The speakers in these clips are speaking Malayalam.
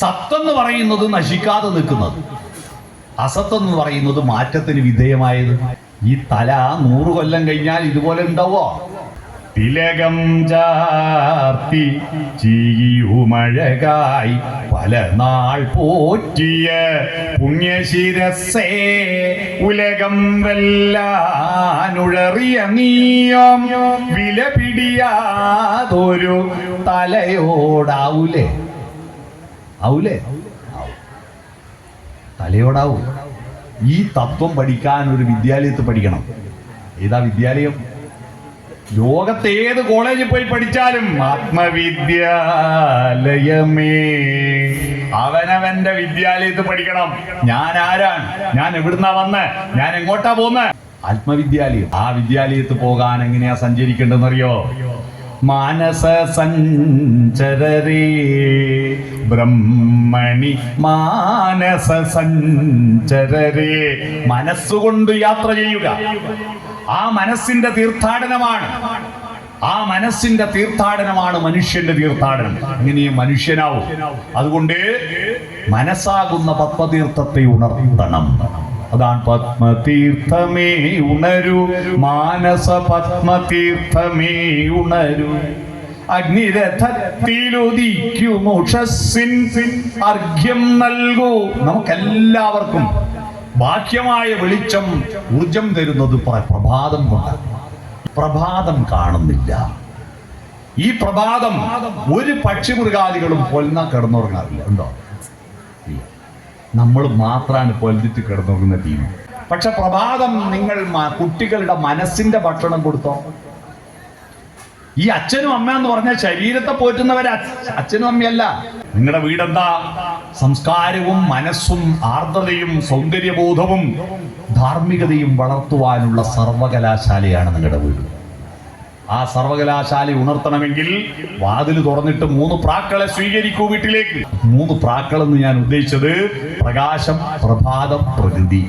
സത്തെന്ന് പറയുന്നത് നശിക്കാതെ നിൽക്കുന്നത്. അസത്തെന്ന് പറയുന്നത് മാറ്റത്തിന് വിധേയമായത്. ഈ തല നൂറ് കൊല്ലം കഴിഞ്ഞാൽ ഇതുപോലെ ഉണ്ടാവോ തിലകം ചാർത്തി ചീയുമഴകായി പല നാൾ പോറ്റിയ പുണ്യശിരസേ ഉലകം വെല്ലാനുഴറിയ നീയം വില പിടിയാതൊരു തലയോടാവൂലേ? ആവൂലേ? തലയോടാവൂ. ഈ തത്വം പഠിക്കാൻ ഒരു വിദ്യാലയത്തിൽ പഠിക്കണം. ഏതാ വിദ്യാലയം? ലോകത്ത് ഏത് കോളേജിൽ പോയി പഠിച്ചാലും ആത്മവിദ്യാലയമേ. അവനവന്റെ വിദ്യാലയത്തിൽ പഠിക്കണം. ഞാൻ ആരാണ്? ഞാൻ എവിടുന്നാ വന്ന്? ഞാൻ എങ്ങോട്ടാ പോന്ന്? ആത്മവിദ്യാലയം. ആ വിദ്യാലയത്ത് പോകാൻ എങ്ങനെയാ സഞ്ചരിക്കേണ്ടതെന്നറിയോ? മാനസ സഞ്ചരരേ ബ്രഹ്മണി മാനസ സഞ്ചരരേ. മനസ്സുകൊണ്ട് യാത്ര ചെയ്യുക. ആ മനസ്സിന്റെ തീർത്ഥാടനമാണ്. ആ മനസ്സിന്റെ തീർത്ഥാടനമാണ് മനുഷ്യന്റെ തീർത്ഥാടനം. ഇങ്ങനെ മനുഷ്യനാവും. അതുകൊണ്ട് മനസ്സാകുന്ന പത്മതീർത്ഥത്തെ ഉണർത്തണം. അതാണ് പത്മതീർത്ഥമേ ഉണരു. മാനസ പത്മതീർത്ഥമേ ഉണരൂ. അഗ്നിരഥത്തിലുദിക്കുമുഷസ്സിൻ അർഘ്യം നൽകൂ. നമുക്കെല്ലാവർക്കും ബാഹ്യമായ വെളിച്ചം ഊർജം തരുന്നത് പ്ര- പ്രഭാതം കൊണ്ട്. പ്രഭാതം കാണുന്നില്ല. ഈ പ്രഭാതം ഒരു പക്ഷി മൃഗാദികളും പൊൽന്ന കിടന്നുറങ്ങാറില്ല. ഉണ്ടോ? നമ്മൾ മാത്രമാണ് പൊലിഞ്ഞിട്ട് കിടന്നുറങ്ങുന്ന ടീം. പക്ഷെ പ്രഭാതം നിങ്ങൾ കുട്ടികളുടെ മനസ്സിന്റെ ഭക്ഷണം കൊടുത്തോ? ഈ അച്ഛനും അമ്മ എന്ന് പറഞ്ഞ ശരീരത്തെ പോറ്റുന്നവര അച്ഛനും അമ്മയല്ല. നിങ്ങളുടെ വീടെന്താ? സംസ്കാരവും മനസ്സും ആർദ്രതയും സൗന്ദര്യബോധവും ധാർമ്മികതയും വളർത്തുവാനുള്ള സർവകലാശാലയാണ് നിങ്ങളുടെ വീട്. ആ സർവകലാശാല ഉണർത്തണമെങ്കിൽ വാതിൽ തുറന്നിട്ട് മൂന്ന് പ്രാക്കളെ സ്വീകരിക്കൂ വീട്ടിലേക്ക്. മൂന്ന് പ്രാക്കളെന്ന് ഞാൻ ഉദ്ദേശിച്ചത് പ്രകാശം പ്രഭാതം പ്രകൃതി.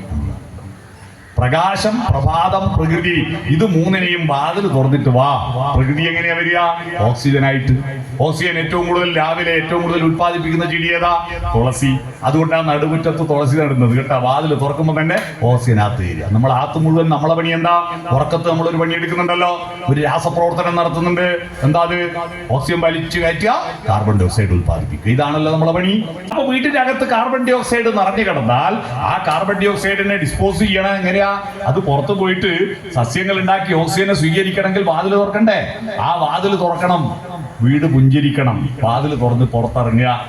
പ്രകാശം പ്രഭാതം പ്രകൃതി ഇത് മൂന്നിനെയും വാതിൽ തുറന്നിട്ട് വാ. പ്രകൃതി എങ്ങനെയാ വരിക? ഓക്സിജൻ ആയിട്ട് ഓക്സിജൻ ഏറ്റവും കൂടുതൽ രാവിലെ ഏറ്റവും കൂടുതൽ ഉത്പാദിപ്പിക്കുന്ന ചെടി ഏതാ? തുളസി. അതുകൊണ്ടാണ് നടുമുറ്റത്ത് തുളസി നടുന്നത് കേട്ടോ. വാതിൽ തുറക്കുമ്പോൾ തന്നെ ഓക്സിജൻ ആത്ത് തരിക നമ്മൾ ആത്ത് മുഴുവൻ നമ്മളെ പണി എന്താ? ഉറക്കത്ത് നമ്മളൊരു പണി എടുക്കുന്നുണ്ടല്ലോ. ഒരു രാസപ്രവർത്തനം നടത്തുന്നുണ്ട്. എന്താ അത്? ഓക്സിജൻ വലിച്ചു കയറ്റുക കാർബൺ ഡൈ ഓക്സൈഡ് ഉത്പാദിപ്പിക്കുക ഇതാണല്ലോ നമ്മളെ പണി. അപ്പൊ വീട്ടിന്റെ അകത്ത് കാർബൺ ഡൈ ഓക്സൈഡ് നിറഞ്ഞു കിടന്നാൽ ആ കാർബൺ ഡൈ ഓക്സൈഡിനെ ഡിസ്പോസ് ചെയ്യണം എങ്ങനെയാ? അത് പുറത്തു പോയിട്ട് സസ്യങ്ങൾ ഉണ്ടാക്കി ഓക്സിജനെ സ്വീകരിക്കണമെങ്കിൽ വാതിൽ തുറക്കണ്ടേ? ആ വാതിൽ തുറക്കണം. വീട് പുഞ്ചിരിക്കണം. വാതിൽ തുറന്ന് പുറത്തിറങ്ങുക.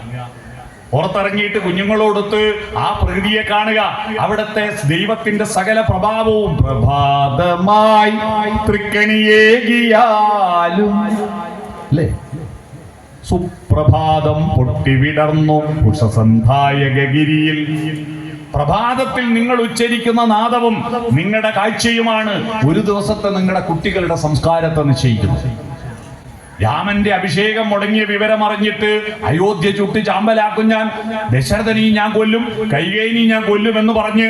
പുറത്തിറങ്ങിയിട്ട് കുഞ്ഞുങ്ങളോടൊത്ത് ആ പ്രകൃതിയെ കാണുക. അവിടത്തെ ദൈവത്തിന്റെ സകല പ്രഭാവവും പ്രഭാതമായി തൃക്കണിയേകിയാലും അല്ലേ? സുപ്രഭാതം പൊട്ടിവിടർന്നു ഉഷസന്ധായകഗിരിയിൽ പ്രഭാതത്തിൽ നിങ്ങൾ ഉച്ചരിക്കുന്ന നാദവും നിങ്ങളുടെ കാഴ്ചയുമാണ്. ഒരു ദിവസത്തെ നിങ്ങളുടെ കുട്ടികളുടെ സംസ്കാരത്തെ നിശ്ചയിക്കുന്നത് രാമന്റെ അഭിഷേകം മുടങ്ങിയ വിവരം അറിഞ്ഞിട്ട് അയോധ്യ ചുട്ട് ചാമ്പലാക്കും ഞാൻ. ദശരഥനെയും ഞാൻ കൊല്ലും കൈകേനെയും ഞാൻ കൊല്ലും എന്ന് പറഞ്ഞ്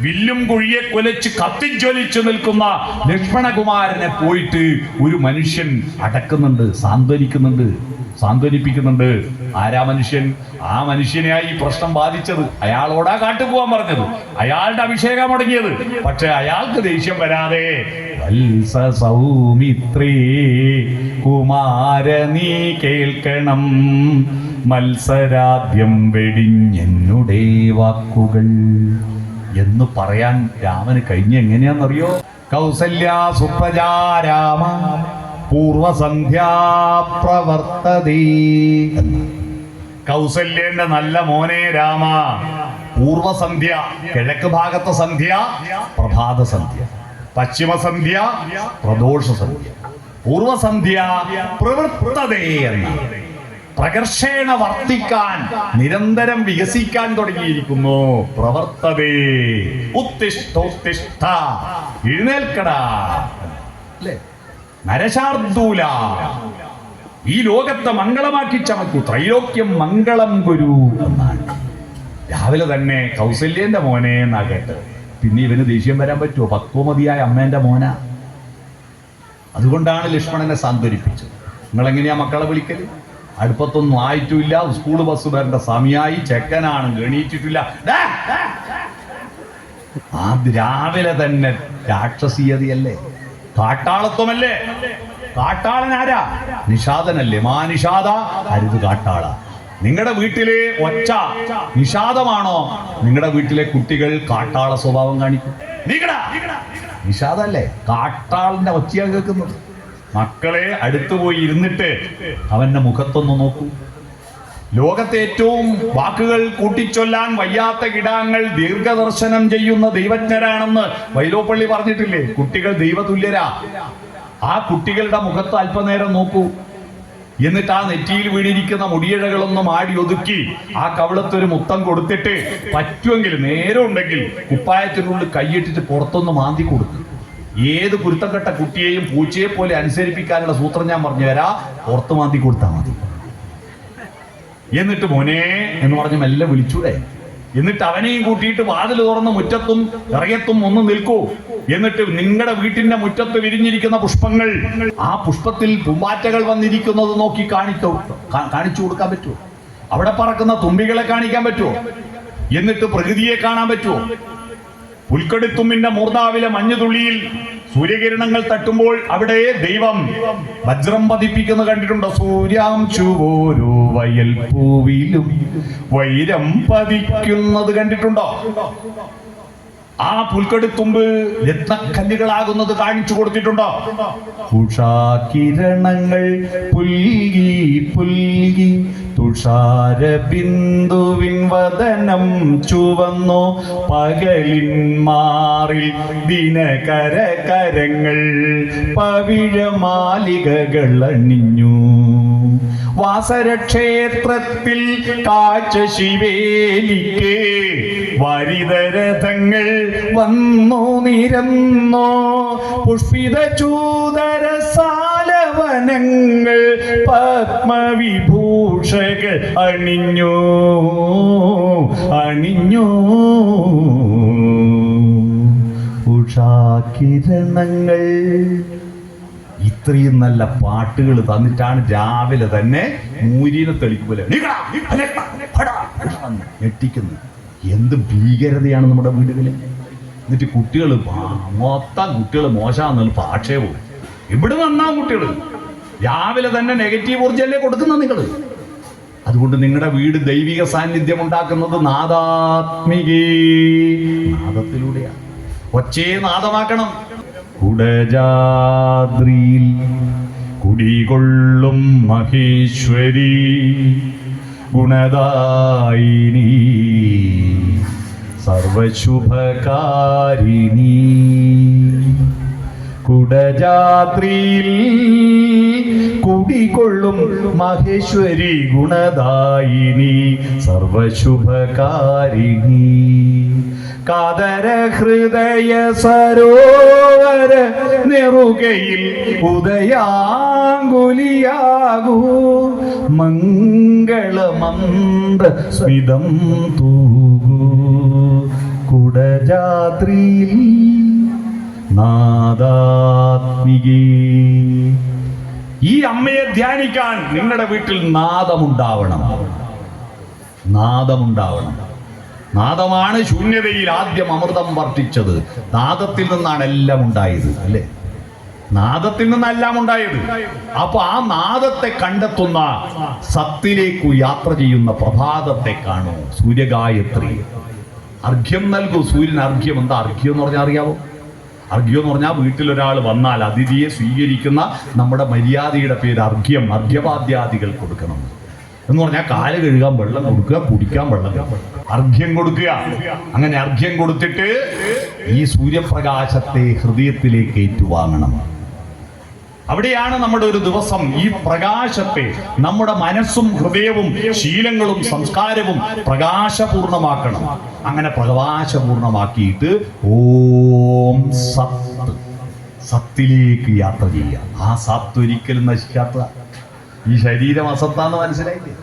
വില്ലും കുഴിയെ കൊലച്ച് കത്തിജ്വലിച്ചു നിൽക്കുന്ന ലക്ഷ്മണകുമാരനെ പോയിട്ട് ഒരു മനുഷ്യൻ അടക്കുന്നുണ്ട് സാന്ത്വനിക്കുന്നുണ്ട് സാന്ത്വനിപ്പിക്കുന്നുണ്ട്. ആരാ മനുഷ്യൻ? ആ മനുഷ്യനെയായി ഈ പ്രശ്നം ബാധിച്ചത്. അയാളോടാ കാട്ടു പോവാൻ പറഞ്ഞത്. അയാളുടെ അഭിഷേകം മുടങ്ങിയത്. പക്ഷെ അയാൾക്ക് ദേഷ്യം വരാതെ കുമാര നീ കേൾക്കണം. മത്സരാദ്യം വെടിഞ്ഞെന്നുടേ വാക്കുകൾ. എന്ന് പറയാൻ രാമന് കഴിഞ്ഞ എങ്ങനെയാണെന്നറിയോ? കൗസല്യ സുപ്രജാരാമ പൂർവസന്ധ്യാ പ്രവർത്തതേ എന്ന്. കൗസല്യന്റെ നല്ല മോനെ രാമ പൂർവസന്ധ്യ കിഴക്ക് ഭാഗത്തെ സന്ധ്യ പ്രഭാത സന്ധ്യ പശ്ചിമസന്ധ്യ പ്രദോഷ സന്ധ്യ. പൂർവസന്ധ്യ പ്രവൃത്തതേ എന്ന. പ്രകർഷേണ വർത്തിക്കാൻ നിരന്തരം വികസിക്കാൻ തുടങ്ങിയിരിക്കുന്നു. പ്രവർത്തതേ ഉത്തിഷ്ഠോത്തിഷ്ഠ എഴുന്നേൽക്കട. നരശാർദൂല. ഈ ലോകത്തെ മംഗളമാക്കി ചമക്കൂ. ത്രൈലോക്യം മംഗളം ഗുരു എന്നാണ്. രാവിലെ തന്നെ കൗസല്യന്റെ മോനെ എന്നാ കേട്ടത് പിന്നെ ഇവന് ദേഷ്യം വരാൻ പറ്റുമോ? പക്വമതിയായ അമ്മേന്റെ മോന. അതുകൊണ്ടാണ് ലക്ഷ്മണനെ സാന്ത്വനിപ്പിച്ചത്. നിങ്ങൾ എങ്ങനെയാ മക്കളെ വിളിക്കൽ? അടുപ്പത്തൊന്നും ആയിട്ടുമില്ല സ്കൂൾ ബസ് വരേണ്ട സമയമായി ചെക്കനാണ് എണീറ്റിട്ടില്ല അത് രാവിലെ തന്നെ രാക്ഷസീയതയല്ലേ കാട്ടാളത്വമല്ലേ കാട്ടാളൻ ആരാ നിഷാദനല്ലേ മാ നിഷാദ അരുത് കാട്ടാള നിങ്ങളുടെ വീട്ടിലെ ഒച്ച നിഷാദമാണോ നിങ്ങളുടെ വീട്ടിലെ കുട്ടികൾ കാട്ടാള സ്വഭാവം കാണിക്കും നിഷാദല്ലേ കാട്ടാളിന്റെ ഒച്ചയാ കേൾക്കുന്നത് മക്കളെ അടുത്തുപോയി ഇരുന്നിട്ട് അവന്റെ മുഖത്തൊന്ന് നോക്കൂ. ലോകത്തെ ഏറ്റവും വാക്കുകൾ കൂട്ടിച്ചൊല്ലാൻ വയ്യാത്ത കിടാങ്ങൾ ദീർഘദർശനം ചെയ്യുന്ന ദൈവജ്ഞരാണെന്ന് വൈലോപ്പള്ളി പറഞ്ഞിട്ടില്ലേ? കുട്ടികൾ ദൈവതുല്യരാ. ആ കുട്ടികളുടെ മുഖത്ത് അല്പനേരം നോക്കൂ. എന്നിട്ട് ആ നെറ്റിയിൽ വീണിരിക്കുന്ന മുടിയിഴകളൊന്നും ആടി ഒതുക്കി ആ കവിളത്തൊരു മുത്തം കൊടുത്തിട്ട് പറ്റുമെങ്കിൽ നേരം ഉണ്ടെങ്കിൽ കുപ്പായത്തിനുള്ളിൽ കൈയിട്ടിട്ട് പുറത്തൊന്ന് മാന്തി കൊടുക്കും. ഏത് കുരുത്തക്കെട്ട കുട്ടിയെയും പൂച്ചയെ പോലെ അനുസരിപ്പിക്കാനുള്ള സൂത്രം ഞാൻ പറഞ്ഞു തരാം. പുറത്ത് മാന്തി കൊടുത്താൽ മതി. എന്നിട്ട് മോനെ എന്ന് പറഞ്ഞ് മെല്ലെ വിളിച്ചൂടെ. എന്നിട്ട് അവനെയും കൂട്ടിയിട്ട് വാതിൽ തുറന്ന് മുറ്റത്തും ഇറയത്തും ഒന്ന് നിൽക്കൂ. എന്നിട്ട് നിങ്ങളുടെ വീട്ടിന്റെ മുറ്റത്ത് വിരിഞ്ഞിരിക്കുന്ന പുഷ്പങ്ങൾ ആ പുഷ്പത്തിൽ പൂമ്പാറ്റകൾ വന്നിരിക്കുന്നത് നോക്കി കാണിക്കൂ കാണിച്ചു കൊടുക്കാൻ പറ്റുമോ അവിടെ പറക്കുന്ന തുമ്പികളെ കാണിക്കാൻ പറ്റുമോ എന്നിട്ട് പ്രകൃതിയെ കാണാൻ പറ്റുമോ പുൽക്കടിത്തുമ്പിന്റെ മൂർദാവിലെ മഞ്ഞുതുള്ളിയിൽ സൂര്യകിരണങ്ങൾ തട്ടുമ്പോൾ അവിടെ ദൈവം വജ്രം പതിപ്പിക്കുന്നത് കണ്ടിട്ടുണ്ടോ? സൂര്യാംശുവോരോ വയൽ പൂവിലും വൈരം പതിക്കുന്നത് കണ്ടിട്ടുണ്ടോ? ആ പുൽക്കെടുത്തുമ്പ് രത്നക്കല്ലുകളാകുന്നത് കാണിച്ചു കൊടുത്തിട്ടുണ്ടോ? ഉഷാകിരണങ്ങൾ പുൽകി പുൽകി തുഷാര ബിന്ദുവിൻ വദനം ചുവന്നു പകലിൻ മാറിൽ ദിനകര കരങ്ങൾ പവിഴമാലികകൾ അണിഞ്ഞു. വാസരക്ഷേത്രത്തിൽ കാഴ്ച ശിവേലിക്ക് വരിതരഥങ്ങൾ വന്നു നിരന്നോ. പുഷ്പിത ചൂതര സാലവനങ്ങൾ പത്മവിഭൂഷകൾ അണിഞ്ഞു അണിഞ്ഞു. ഉഷാകിരണങ്ങൾ. ഇത്രയും നല്ല പാട്ടുകൾ തന്നിട്ടാണ് രാവിലെ തന്നെ മൂരിനെ തെളിക്കുമ്പോലെ ഞെട്ടിക്കുന്നത് എന്ത് ഭീകരതയാണ് നമ്മുടെ വീടുകളിൽ. എന്നിട്ട് കുട്ടികൾ മൊത്തം കുട്ടികൾ മോശമാണെന്നുള്ള ആക്ഷേപവും ഇവിടെ നന്നാ കുട്ടികൾ രാവിലെ തന്നെ നെഗറ്റീവ് ഊർജമല്ലേ കൊടുക്കുന്നത് നിങ്ങൾ? അതുകൊണ്ട് നിങ്ങളുടെ വീട് ദൈവിക സാന്നിധ്യം ഉണ്ടാക്കുന്നത് നാദാത്മികേ. നാദത്തിലൂടെയാണ്. ഒച്ചയെ നാദമാക്കണം. കുടജാദ്രിയിൽ കുടികൊള്ളും മഹേശ്വരി. ഗുണദായിനി സർവശുഭകാരിണി. കുടജാത്രിയിൽ കുടികൊള്ളും മഹേശ്വരി ഗുണദായിനി സർവശുഭകാരിണി. കാതര ഹൃദയ സരോവര നെറുകയിൽ ഉദയാങ്കുലിയാകൂ. മംഗളമന്ദ സ്മിതം തൂകൂ. കുടജാത്രിയിൽ നാദാത്മികേ. ഈ അമ്മയെ ധ്യാനിക്കാൻ നിങ്ങളുടെ വീട്ടിൽ നാദമുണ്ടാവണം. നാദമുണ്ടാവണം. നാദമാണ് ശൂന്യതയിൽ ആദ്യം അമൃതം വർദ്ധിച്ചത് നാദത്തിൽ നിന്നാണ് എല്ലാം ഉണ്ടായത് അല്ലേ? നാദത്തിൽ നിന്നെല്ലാം ഉണ്ടായത്. അപ്പൊ ആ നാദത്തെ കണ്ടെത്തുന്ന സത്തിലേക്കു യാത്ര ചെയ്യുന്ന പ്രഭാതത്തെ കാണൂ. സൂര്യഗായത്രി. അർഘ്യം നൽകൂ. സൂര്യൻ അർഘ്യം എന്താ? അർഘ്യം എന്ന് പറഞ്ഞാൽ അറിയാവോ? അർഘ്യം എന്ന് പറഞ്ഞാൽ വീട്ടിലൊരാൾ വന്നാൽ അതിഥിയെ സ്വീകരിക്കുന്ന നമ്മുടെ മര്യാദയുടെ പേര് അർഘ്യം അർഘ്യപാദ്യാദികൾ കൊടുക്കണം. എന്ന് പറഞ്ഞാൽ കാൽ കഴുകാൻ വെള്ളം കൊടുക്കുക കുടിക്കാൻ വെള്ളം അർഘ്യം കൊടുക്കുക. അങ്ങനെ അർഘ്യം കൊടുത്തിട്ട് ഈ സൂര്യപ്രകാശത്തെ ഹൃദയത്തിലേക്ക് ഏറ്റുവാങ്ങണം. അവിടെയാണ് നമ്മുടെ ഒരു ദിവസം. ഈ പ്രകാശത്തെ നമ്മുടെ മനസ്സും ഹൃദയവും ശീലങ്ങളും സംസ്കാരവും പ്രകാശപൂർണമാക്കണം. അങ്ങനെ പ്രകാശപൂർണമാക്കിയിട്ട് ഓം സത്ത്. സത്തിലേക്ക് യാത്ര ചെയ്യുക. ആ സത്ത് ഒരിക്കലും നശിക്കാത്ത ഈ ശരീരം അസത്താന്ന് മനസ്സിലായില്ലേ?